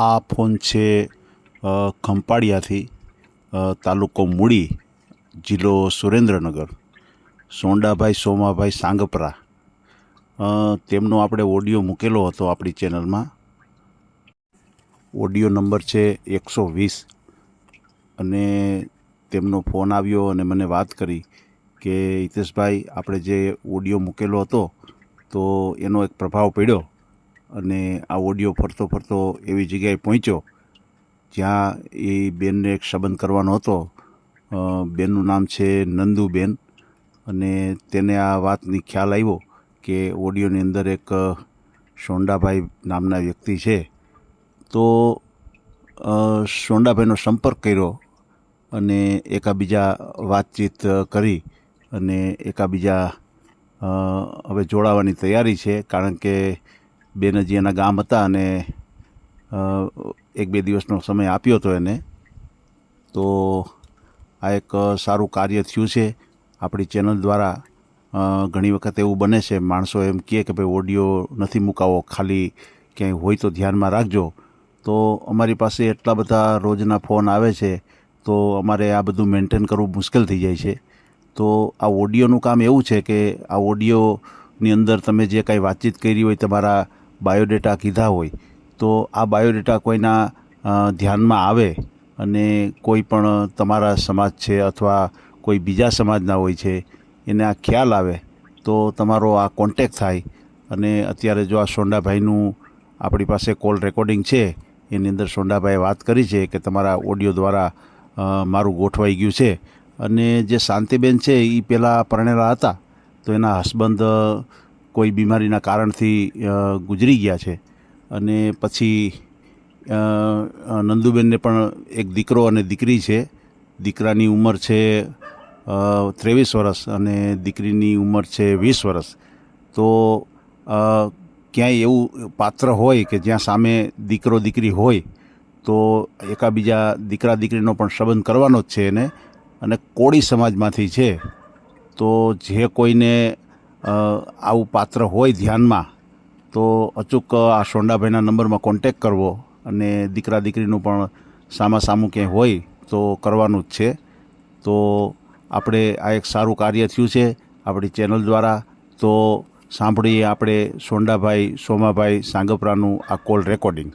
આ ફોન છે ખંપાળિયાથી તાલુકો મૂડી, જિલ્લો સુરેન્દ્રનગર. સોંડાભાઈ, સોમાભાઈ સાંગપરા. તેમનો આપણે ઓડિયો મૂકેલો હતો આપણી ચેનલમાં. ઓડિયો નંબર છે એકસો વીસ. અને તેમનો ફોન આવ્યો અને મને વાત કરી કે, હિતેશભાઈ, આપણે જે ઓડિયો મૂકેલો હતો, તો એનો એક પ્રભાવ પડ્યો. અને આ ઓડિયો ફરતો ફરતો એવી જગ્યાએ પહોંચ્યો, જ્યાં એ બેનને એક સંબંધ કરવાનો હતો. બેનનું નામ છે નંદુબેન અને તેને આ વાતની ખ્યાલ આવ્યો કે ઓડિયોની અંદર એક સોંડાભાઈ નામના વ્યક્તિ છે. તો સોંડાભાઈનો સંપર્ક કર્યો અને એકાબીજા વાતચીત કરી અને એકાબીજા હવે જોડાવાની તૈયારી છે, કારણ કે બેન હજી ગામ હતા અને એક બે દિવસનો સમય આપ્યો હતો એને. તો આ એક સારું કાર્ય થયું છે. આપણી ચેનલ દ્વારા ઘણી વખત એવું બને છે, માણસો એમ કહે કે ભાઈ ઓડિયો નથી મુકાવો, ખાલી ક્યાંય હોય તો ધ્યાનમાં રાખજો. તો અમારી પાસે એટલા બધા રોજના ફોન આવે છે, તો અમારે આ બધું મેન્ટેન કરવું મુશ્કેલ થઈ જાય છે. તો આ ઓડિયોનું કામ એવું છે કે, આ ઓડિયોની અંદર તમે જે કાંઈ વાતચીત કરી હોય, તમારા બાયોડેટા કીધા હોય, તો આ બાયોડેટા કોઈના ધ્યાનમાં આવે અને કોઈ પણ તમારા સમાજ છે અથવા કોઈ બીજા સમાજના હોય છે, એને આ ખ્યાલ આવે, તો તમારો આ કોન્ટેક થાય. અને અત્યારે જો આ સોંડાભાઈનું આપણી પાસે કોલ રેકોર્ડિંગ છે, એની અંદર સોંડાભાઈએ વાત કરી છે કે તમારા ઓડિયો દ્વારા મારું ગોઠવાઈ ગયું છે. અને જે શાંતિબેન છે એ પહેલાં પરણેલા હતા, તો એના હસબન્ડ કોઈ બીમારીના કારણથી ગુજરી ગયા છે. અને પછી નંદુબેનને પણ એક દીકરો અને દીકરી છે. દીકરાની ઉંમર છે ત્રેવીસ વર્ષ અને દીકરીની ઉંમર છે વીસ વર્ષ. તો ક્યાંય એવું પાત્ર હોય કે જ્યાં સામે દીકરો દીકરી હોય, તો એકાબીજા દીકરા દીકરીનો પણ સંબંધ કરવાનો જ છે એને. અને કોળી સમાજમાંથી છે. તો જે કોઈને આવું પાત્ર હોય ધ્યાનમાં તો અચૂક આ સોંડાભાઈના નંબરમાં કોન્ટેક કરવો અને દીકરા દીકરીનું પણ સામા સામું ક્યાંય હોય તો કરવાનું જ છે. તો આપણે આ એક સારું કાર્ય થયું છે આપણી ચેનલ દ્વારા. તો સાંભળીએ આપણે સોંડાભાઈ સોમાભાઈ સાંગપરાનું આ કોલ રેકોર્ડિંગ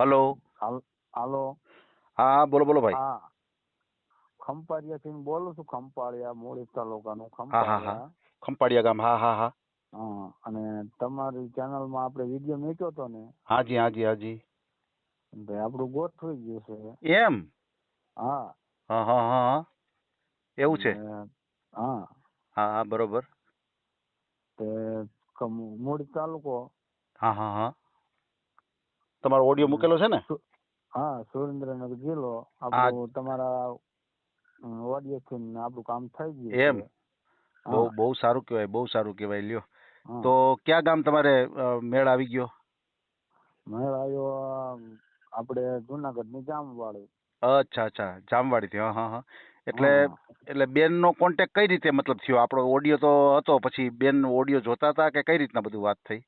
હલો. હાલ- હાલો. હા બોલો બોલો ભાઈ. હા. ખંપાળિયાથી બોલું છું ખંપાળિયા મોડી તાલુકાનું હા, હા. ખંપાળિયા. ખંપાળિયા ગામ હા હા હા. હા અને તમારી ચેનલમાં આપણે વીડિયો મૂક્યો હતો ને? હાજી હાજી હાજી. ભાઈ આપણું ગોઠવી ગયું છે. એમ? હા. હા હા એવું છે? હા. હા હા બરોબર. તે મૂળ તાલુકો. હા હા હા. તમારો ઓડિયો મૂકેલો છે ને? હા સુરેન્દ્રનગર જિલ્લો. આપણું તમારા ઓડિયો થી આપણું કામ થઈ ગયું એમ? બહુ બહુ સારું કહેવાય બહુ સારું કહેવાય લ્યો. તો ક્યાં ગામ તમારે મેળ આવી ગયો? મેળ આવ્યો આપણે જુનાગઢની જામવાળી અચ્છા અચ્છા જામવાડી થી હા હા. એટલે એટલે બેન નો કોન્ટેક્ટ કઈ રીતે મતલબ થયો? આપણો ઓડિયો તો હતો પછી બેન ઓડિયો જોતા હતા કે કઈ રીતના બધું વાત થઈ?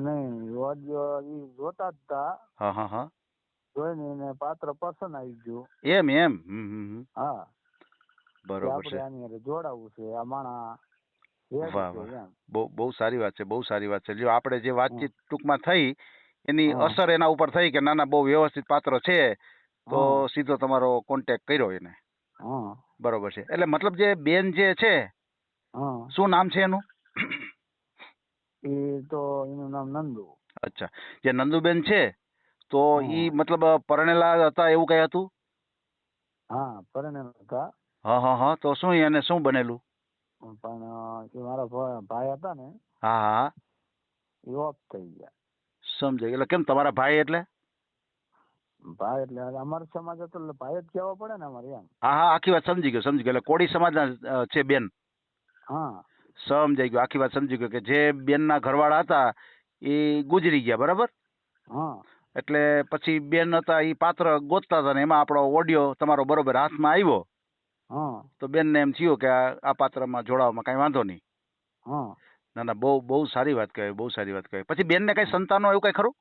નહીં ઓડિયો ઈ જોતા જ તા. હા હા હા. જોઈને એને પાત્ર પસંદ આવી ગયું. એમ એમ. હા. બરોબર છે. આની હારે જોડાવવું છે. આ માણા વાહ, વાહ. બહુ બહુ સારી વાત છે બહુ સારી વાત છે. જો આપણે જે વાતચીત ટૂંકમાં થઈ એની. અસર એના ઉપર થઈ કે ના ના બહુ વ્યવસ્થિત પાત્ર છે તો સીધો તમારો કોન્ટેક્ટ કર્યો એને. બરોબર છે. એટલે મતલબ જે બેન જે છે શું નામ છે એનું? એ તો એનું નામ નંદુ. અચ્છા. જે નંદુબેન છે તો. ઈ મતલબ પરણેલા હતા એવું કઈ હતું? હા પરણેલા હતા. હા હા હા. તો શું એને શું બનેલું? પણ એ મારા ભાઈ હતા ને હા હા. એ ઓફ થઈ ગયા. સમજાય. એટલે કેમ તમારા ભાઈ એટલે? ભાઈ એટલે અમારો સમાજ હતો એટલે ભાઈ જ કહેવા પડે ને અમારે એમ. હા હા. આખી વાત સમજી ગયો સમજી ગયો. એટલે કોળી સમાજના છે બેન. હા. સમજાઈ ગયો. આખી વાત સમજી ગયો કે જે બેનના ઘરવાળા હતા એ ગુજરી ગયા બરાબર? હા. એટલે પછી બેન હતા એ પાત્ર ગોતતા હતા ને એમાં આપણો ઓડિયો તમારો બરોબર હાથમાં આવ્યો. હા. તો બેનને એમ થયું કે આ આ પાત્રમાં જોડાવામાં કાંઈ વાંધો નહીં. હા. ના ના બહુ બહુ સારી વાત કહેવાય બહુ સારી વાત કહેવાય. પછી બેનને કઈ સંતાનો એવું કઈ ખરું?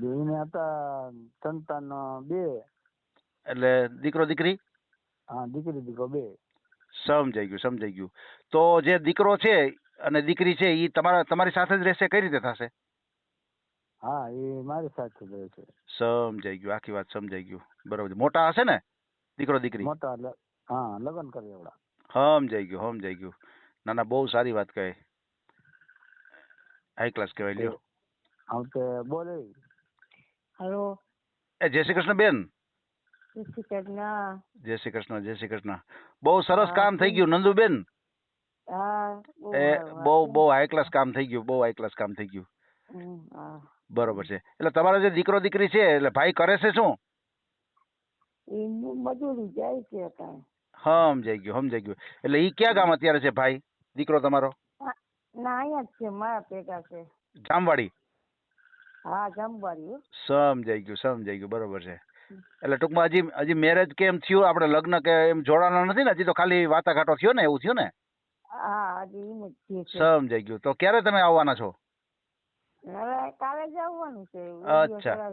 બેને હતા સંતાન બે. એટલે દીકરો દીકરી? હા દીકરી દીકરો બે. સમજાઈ ગયું સમજાઈ ગયું. તો જે દીકરો છે અને દીકરી છે એ તમારા તમારી સાથે જ રહેશે? કઈ રીતે થશે? હા એ મારી સાથે જ રહે છે સમજાઈ ગયું આખી વાત સમજાઈ ગયું. બરોબર મોટા હશે ને? દીકરો દીકરી? મોટા લ- હા લગ્ન કરે એવડા. સમજાઈ ગયું જઈ ગયું. ના ના બહુ સારી વાત કહે. હાઈ ક્લાસ કહેવાય લ્યો. આમ તો બોલે. હલો. એ જય શ્રી કૃષ્ણ બેન. જય શ્રી કૃષ્ણ. જય શ્રી કૃષ્ણ જય શ્રી કૃષ્ણ. બહુ સરસ કામ થઈ? ગયું નંદુબેન. હા એ. બહુ બહુ હાઈ ક્લાસ કામ થઈ ગયું બહુ હાઈ ક્લાસ કામ થઈ ગયું. બરોબર છે. એટલે તમારો જે દીકરો દીકરી છે એટલે ભાઈ કરે છે શું? એ મજૂરી જાય છે કાંઈ. સમજાઈ ગયું સમજાઈ ગયું. એટલે ઈ ક્યાં ગામ અત્યારે છે ભાઈ? દીકરો તમારો? ના અહીંયા જ છે મારા ભેગા છે. જામવાડી? હા જામવાડી સમજાઈ ગયું સમજાઈ ગયું બરોબર છે. એટલે ટૂંકમાં હજી હજી મેરેજ કેમ થયું? આપણે લગ્ન કે એમ જોડાણા નથી ને? હજી તો ખાલી વાટાઘાટો થયો ને એવું થયું ને? હા હજી એમ જ છે. છે. સમજાઈ ગયું. તો ક્યારે તમે આવવાના છો? હવે કાલે છે અચ્છા.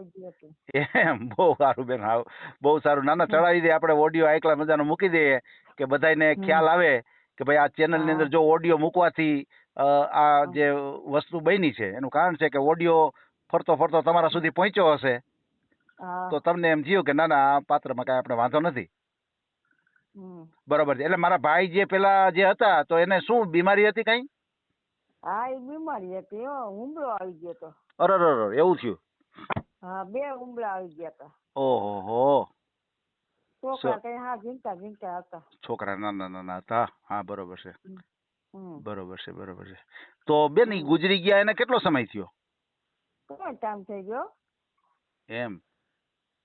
એમ બહુ સારું બેન હા બહુ સારું. નાના ચડાવી દે આપણે ઓડિયો આયકલા મજાનો મૂકી દઈએ કે બધાને ખ્યાલ આવે કે ભાઈ આ ચેનલની અંદર જો ઓડિયો મૂકવાથી આ જે વસ્તુ બની છે એનું કારણ છે કે ઓડિયો ફરતો ફરતો તમારા સુધી પહોંચ્યો હશે. તો તમને એમ થયું કે ના ના આ પાત્રમાં કાંઈ આપણે વાંધો નથી. બરોબર છે. એટલે મારા ભાઈ જે પેલા જે હતા તો એને શું બીમારી હતી કઈ? હા એ બીમારી હતી. હો હુમલો આવી ગયો તો. અરે અરે એવું થયું? હા બે હુમલા આવી ગયા હતા. ઓહો હો છોકરા કઈ હા ઝીંકા ઝીંકા હતા. છોકરા નાના નાના હતા. હા બરોબર છે. બરોબર છે બરોબર છે. તો બેન ઈ ગુજરી ગયા એને કેટલો સમય થયો? ઘણો ટાઈમ થઈ ગયો? એમ.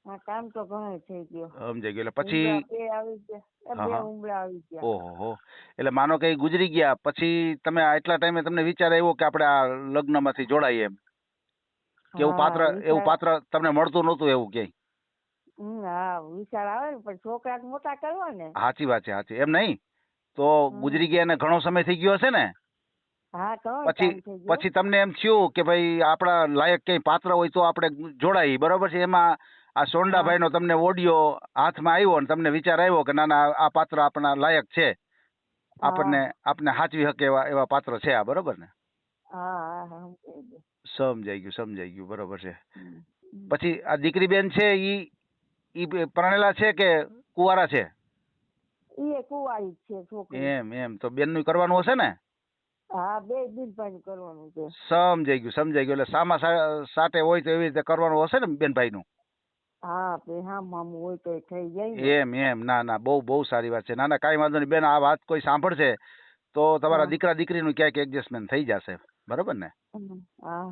ટાઈમ તો ઘણો થઈ ગયો. સમજાઈ ગયો. એટલે પછી બે આવી ગયા. બે હા. આવી ગયા. ઓહો એટલે માનો કે ગુજરી ગયા પછી તમે આટલા ટાઈમે તમને વિચાર આવ્યો કે આપણે આ લગ્નમાંથી જોડાઈએ એમ? કે એવું પાત્ર એવું પાત્ર તમને મળતું નહોતું એવું ક્યાંય? હા વિચાર આવે ને પણ છોકરા મોટા કરવા ને. સાચી વાત છે સાચી એમ નહીં? તો ગુજરી ગયા એને ઘણો સમય થઈ ગયો હશે ને? પછી પછી તમને એમ થયું કે ભાઈ આપણા લાયક ક્યાંય પાત્ર હોય તો આપણે જોડાઈ બરોબર છે? એમાં આ સોંડાભાઈ નો તમને ઓડિયો હાથમાં આવ્યો ને તમને વિચાર આવ્યો કે ના ના આ પાત્ર આપણા લાયક છે. આપણને આપને હાચવી શકે એવા એવા પાત્ર છે આ બરોબર ને? સમજાઈ ગયું. સમજાઈ ગયું બરોબર છે. પછી આ દીકરી બેન છે ઈ ઈ પરણેલા છે કે કુવારા છે? ઈ એ કુવારી છે છોકરી. એમ એમ તો બેનનું કરવાનું હશે ને? હા બે દિન પાણી કરવાનું છે. સમજાઈ ગયું સમજાઈ ગયું એટલે સામા સાટે હોય તો એવી રીતે કરવાનું હશે ને બેનભાઈ નું હા બે હોય તો થઈ જાય એમ એમ. ના ના બહુ બહુ સારી વાત છે. ના ના કાંઈ વાંધો નહીં. બેન આ વાત કોઈ સાંભળશે તો તમારા. દીકરા દીકરીનું ક્યાંક એડજસ્ટમેન્ટ થઈ જશે. બરોબર ને? હા.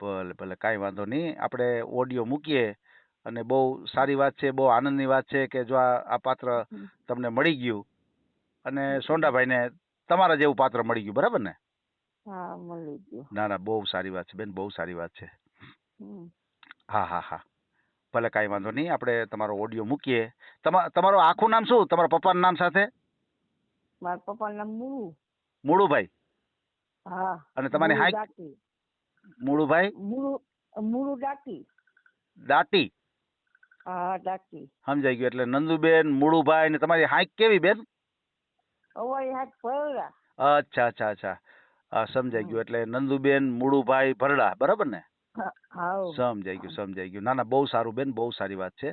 ભલે ભલે કાંઈ વાંધો નહીં. આપણે ઓડિયો મૂકીએ અને બહુ સારી વાત છે બહુ આનંદની વાત છે કે જો આ આ પાત્ર તમને મળી ગયું અને સોંડાભાઈને તમારા જેવું પાત્ર મળી ગયું. બરાબર ને? હા મળી ગયું. ના ના બહુ સારી વાત છે બેન બહુ સારી વાત છે. હા હા હા. ભલે કાંઈ વાંધો નહીં આપણે તમારો ઓડિયો મૂકીએ. તમા તમારું આખું નામ શું? તમારા પપ્પાનું નામ સાથે? મારા પપ્પાનું નામ મુળુ. મુળુભાઈ. હા અને તમારી ડાકી મુળુભાઈ? મુળુ મુળુ ડાકી દાટી હા દાટી સમજાઈ ગયું. એટલે નંદુબેન મુળુભાઈ ને તમારી હાઈક કેવી બેન? ઓય હાઈક ભરડા. અચ્છા અચ્છા અચ્છા. સમજાઈ ગયું. એટલે નંદુબેન મુળુભાઈ ભરડા. બરાબર ને. સમજાઈ ગયું સમજાઈ ગયું. ના ના બહુ સારું બેન બહુ સારી વાત છે.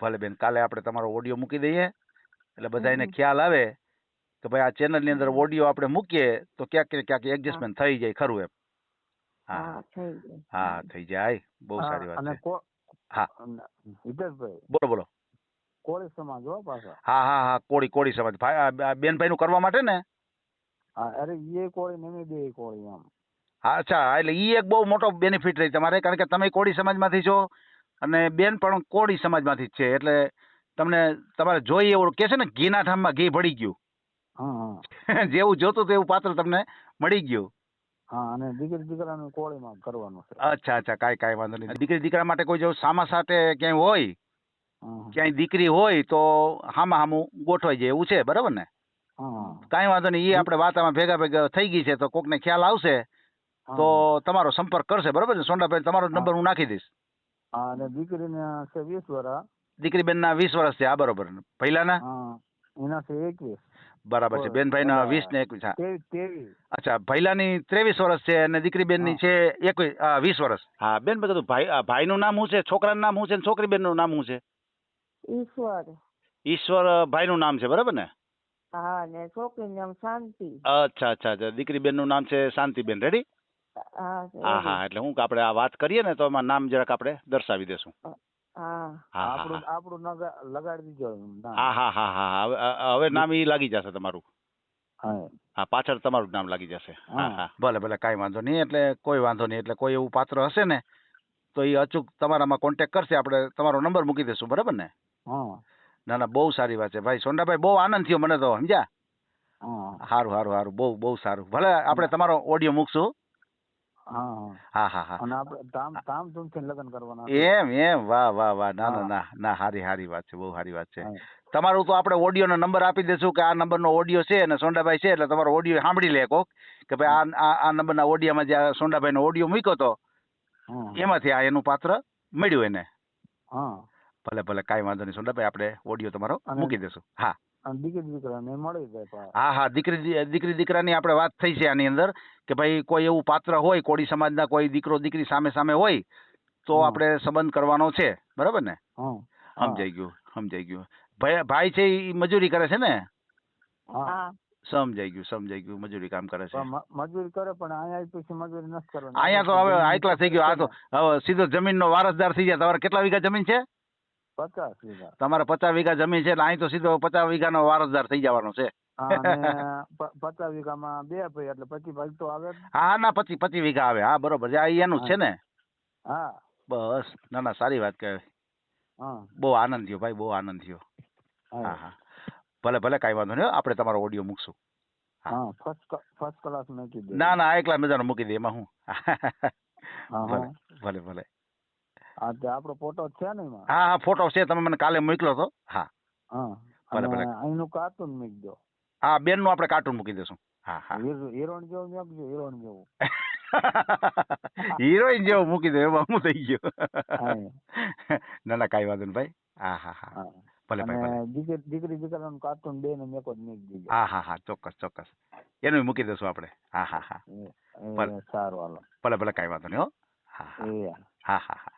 ભલે બેન કાલે આપણે તમારો ઓડિયો મૂકી દઈએ. એટલે બધાને હમ. ખ્યાલ આવે કે ભાઈ આ ચેનલની અંદર. ઓડિયો આપણે મૂકીએ તો ક્યાંક ને ક્યાંક એડજસ્ટમેન્ટ થઈ જાય ખરું એમ. હા હા થઈ જાય બહુ સારી વાત છે. હા. હિતેશભાઈ. બોલો બોલો. કોળી સમાજ હો પાછા. હા હા હા કોળી કોળી સમાજ. ભાઈ બેન ભાઈ બેનભાઈ નું કરવા માટે ને? હા અરે એ કોળી ને બે કોળી હા અચ્છા એટલે ઈ એક બહુ મોટો બેનિફિટ રહી તમારે કારણ કે તમે કોળી સમાજમાંથી છો અને બેન પણ કોળી સમાજમાંથી જ છે એટલે તમને તમારે જોઈએ એવું કે છે ને ઘીના ઠામમાં ઘી ભળી ગયું. જેવું જોતું તેવું પાત્ર તમને મળી ગયું. હા અને દીકરી દીકરાનું કોળીમાં કરવાનું છે. અચ્છા અચ્છા કાંઈ કાંઈ વાંધો નહીં. દીકરી દીકરા માટે કોઈ જો સામા સાથે ક્યાંય હોય ક્યાંય દીકરી હોય તો હામા હામું ગોઠવાઈ જાય એવું છે બરાબર ને? કાંઈ વાંધો નહીં એ આપણે વાત આમાં ભેગા ભેગા થઈ ગઈ છે તો કોકને ખ્યાલ આવશે તો તમારો સંપર્ક કરશે બરોબર ને સોંડાભાઈ તમારો નંબર હું. નાખી દઈશ. હા અને દીકરીને છે વીસ વર્ષ દીકરી બેનના વીસ વર્ષ છે આ બરોબર. પહેલાના? હા એના છે એકવીસ. બરાબર છે. બેનભાઈના પેલા- વીસ ને એકવીસ અચ્છા ભૈલાની ત્રેવીસ વર્ષ છે અને દીકરી બેનની છે એકવીસ વીસ વર્ષ હા બેન બધું ભાઈ ભાઈ નું નામ શું છે? છોકરાનું નામ શું છે? છોકરી છોકરી બેનનું નામ શું છે? ઈશ્વર. ઈશ્વર ભાઈ નું નામ છે બરાબર ને? હા ને છોકરીનું નામ શાંતિ. અચ્છા અચ્છા દીકરી બેનનું નામ છે શાંતિબેન રેડી? હા હા એટલે હું કે આપણે આ વાત કરીએ ને તો એમાં નામ જરાક આપણે દર્શાવી દેશું. હા. હા હા આપણું આપણું લગાડી દીજો હા હા હા હા હા હવે નામ ઈ લાગી જશે તમારું. હા પાછળ તમારું નામ લાગી જશે. હા હા. હા. ભલે ભલે કાંઈ વાંધો નહીં એટલે કોઈ વાંધો નહીં એટલે કોઈ એવું પાત્ર હશે ને તો એ અચૂક તમારામાં કોન્ટેક કરશે આપણે તમારો નંબર મૂકી દઈશું બરાબર ને? ના ના બહુ સારી વાત છે. ભાઈ સોંડાભાઈ બહુ આનંદ થયો મને તો સમજ્યા? હા. સારું સારું સારું બહુ બહુ સારું. ભલે આપણે તમારો ઓડિયો મૂકશું. હા હા. હા લગ્ન કરવાના એમ એમ. વાહ વાહ વાહ. ના ના ના ના હારી હારી વાત છે. બહુ હારી વાત છે. તમારું તો આપણે ઓડિયોનો નંબર આપી દઈશું કે આ નંબરનો ઓડિયો છે અને સોંડાભાઈ છે એટલે તમારો ઓડિયો સાંભળી લે કોક કે ભાઈ આ આ ના નંબરના ઓડિયામાં જે આ સોંડાભાઈનો ઓડિયો મૂક્યો તો એમાંથી આ એનું પાત્ર મળ્યું એને. હા. ભલે ભલે કાંઈ વાંધો નહીં. સોંડાભાઈ આપણે ઓડિયો તમારો મૂકી દઈશું હા. અને દીકરી દીકરાને મળી જાય હા હા દીકરી દીકરી દીકરાની આપણે વાત થઈ છે આની અંદર કે ભાઈ કોઈ એવું પાત્ર હોય કોળી સમાજના કોઈ દીકરો દીકરી સામે સામે હોય તો. આપણે સંબંધ કરવાનો છે. બરાબર ને. સમજાઈ ગયું સમજાઈ ગયું. ભાઈ ભાઈ છે એ મજૂરી કરે છે ને? સમજાઈ ગયું સમજાઈ ગયું મજૂરી કામ કરે છે. મજૂરી કરે પણ અહીંયા પછી મજૂરી નથી કરવાની. અહીંયા તો હવે આટલા થઈ ગયો આ તો હવે સીધો જમીનનો વારસદાર થઈ જાય. તમારે કેટલા વીઘા જમીન છે? પચાસ વીઘા. તમારે પચાસ વીઘા જમીન છે એટલે અહીં તો સીધો પચાસ વીઘાનો વારસદાર થઈ જવાનો છે. પચાસ વીઘામાં બે ભાઈ એટલે પચીસ ભાઈ તો આવે હા ના પચીસ પચીસ વીઘા આવે. હા બરોબર છે. આ એનું છે ને? હા. બસ. ના ના સારી વાત કહેવાય. હા. બહુ આનંદ થયો ભાઈ બહુ આનંદ થયો. હા. હા ભલે ભલે કાંઈ વાંધો નહીં. આપણે તમારો ઓડિયો મૂકશું. હા. ફર્સ્ટ ફર્સ્ટ ક્લાસ મૂકી દે ના ના એકલા મજાનો મૂકી દે એમાં હું. ભલે ભલે ભલે. હા તે આપણો ફોટો છે ને એમાં? હા હા ફોટો છે. તમે મને કાલે મોકલો તો. હા. હા. ભલે, ભલે. અહીંનું કાર્ટૂન મૂકી દો. હા બેનનું આપણે કાર્ટૂન મૂકી દઈશું હા હા. હીરોઈન જેવું મૂકજો હીરોઈન જેવું. હિરોઈન જેવો મૂકી દે એમાં હું થઈ ગયો. ના ના કાંઈ વાંધો નહીં ભાઈ. હા હા હા. ભલે ભાઈ દીકરી દીકરી દીકરાનું કાર્ટૂન બે ને મેકો જ મૂકી દીધું. હા હા હા ચોક્કસ ચોક્કસ. એનું મૂકી દઈશું આપણે. હા હા હા. સારું હાલો. ભલે ભલે કાંઈ વાંધો નહીં હો. હા હા હા હા.